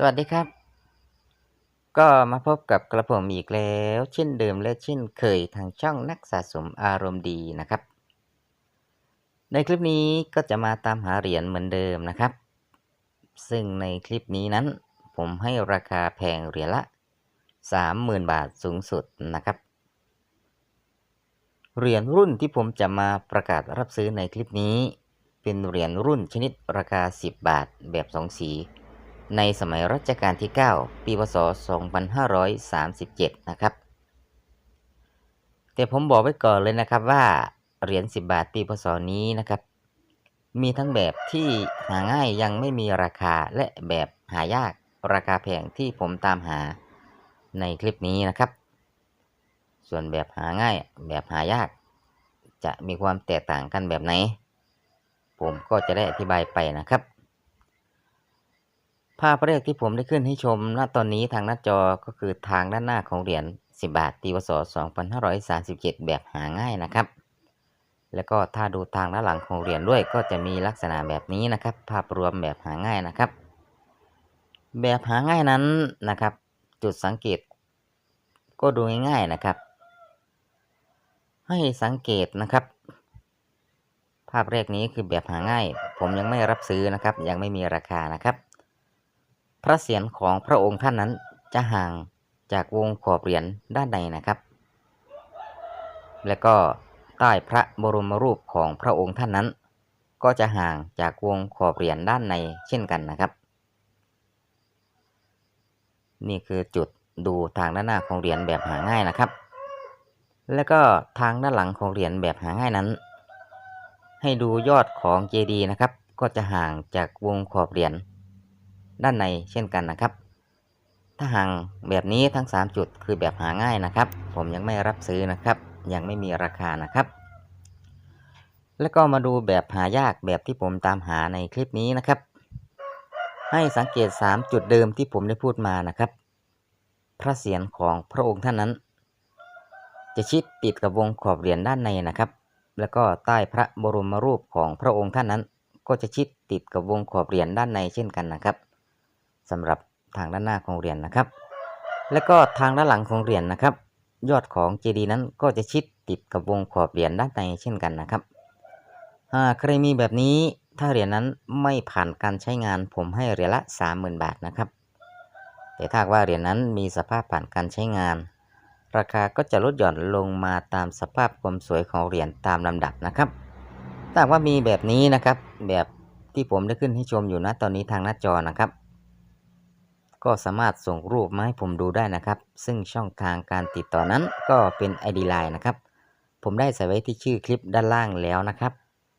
สวัสดีครับ ก็มาพบกับกระผมอีกแล้ว เช่นเดิมและเช่นเคยทางช่องนักสะสมอารมณ์ดีนะครับ ในคลิปนี้ก็จะมาตามหาเหรียญเหมือนเดิมนะครับ ซึ่งในคลิปนี้นั้น ผมให้ราคาแพงเหรียญละ 30,000 บาทสูงสุดนะครับ เหรียญรุ่นที่ผมจะมาประกาศรับซื้อในคลิปนี้ เป็นเหรียญรุ่นชนิดราคา 10 บาทแบบสองสี ในสมัยรัชกาลที่ 9 ปีพศ 2537 นะครับ แต่ผมบอกไว้ก่อนเลยนะครับว่าเหรียญ 10 บาทปีพศนี้นะครับ มีทั้งแบบที่หาง่ายยังไม่มีราคาและแบบหายากราคาแพงที่ผมตามหาในคลิปนี้นะครับ ส่วนแบบหาง่ายแบบหายาก จะมีความแตกต่างกันแบบไหน ผมก็จะได้อธิบายไปนะครับ ภาพแรกที่ผมได้ขึ้นให้ชมณตอนนี้ทางหน้าจอก็คือทางด้านหน้าของเหรียญ 10 บาทปีพศ2537 แบบหาง่ายนะครับ แล้วก็ถ้าดูทางด้านหลังของเหรียญด้วยก็จะมีลักษณะแบบนี้นะครับ ภาพรวมแบบหาง่ายนะครับ แบบหาง่ายนั้นนะครับ จุดสังเกต ก็ดูง่ายๆนะครับ ให้สังเกตนะครับ ภาพแรกนี้คือแบบหาง่าย ผมยังไม่รับซื้อนะครับ ยังไม่มีราคานะครับ พระเศียรของพระองค์ท่านนั้นจะห่างจากวงขอบเหรียญด้านในนะครับ และก็ใต้พระบรมรูปของพระองค์ท่านนั้น ก็จะห่างจากวงขอบเหรียญด้านในเช่นกันนะครับ นี่คือจุดดูทางด้านหน้าของเหรียญแบบหาง่ายนะครับ แล้วก็ทางด้านหลังของเหรียญแบบหาง่ายนั้น ให้ดูยอดของเจดีย์นะครับ ก็จะห่างจากวงขอบเหรียญ ด้านในเช่นกันนะครับ ถ้าห่างแบบนี้ทั้ง 3 จุดคือแบบหาง่ายนะครับ ผมยังไม่รับซื้อนะครับ ยังไม่มีราคานะครับ แล้วก็มาดูแบบหายากแบบที่ผมตามหาในคลิปนี้นะครับ ให้สังเกต 3 จุดเดิมที่ผมได้พูดมานะครับ พระเศียรของพระองค์ท่านนั้น จะชิดติดกับวงขอบเหรียญด้านในนะครับแล้วก็ใต้พระบรมรูปของพระองค์ท่านนั้น ก็จะชิดติดกับวงขอบเหรียญด้านในเช่นกันนะครับ สำหรับทางด้านหน้าของเหรียญนะครับ แล้วก็ทางด้านหลังของเหรียญนะครับ ยอดของเจดีย์นั้นก็จะชิดติดกับวงขอบเหรียญด้านในเช่นกันนะครับหากใครมีแบบนี้ถ้าเหรียญนั้นไม่ผ่านการใช้งานผมให้เหรียญละ 30,000 บาทนะครับ แต่ถ้าว่าเหรียญนั้นมีสภาพผ่านการใช้งาน ราคาก็จะลดหย่อนลงมาตามสภาพความสวยของเหรียญตามลำดับนะครับถ้าว่ามีแบบนี้นะครับ แบบที่ผมได้ขึ้นให้ชมอยู่นะตอนนี้ทางหน้าจอนะครับ ก็สามารถส่งรูปมาให้ผมดูได้นะครับ ซึ่งช่องทางการติดต่อนั้นก็เป็น ID Line นะครับ ผมได้ใส่ไว้ที่ชื่อคลิปด้านล่างแล้วนะครับ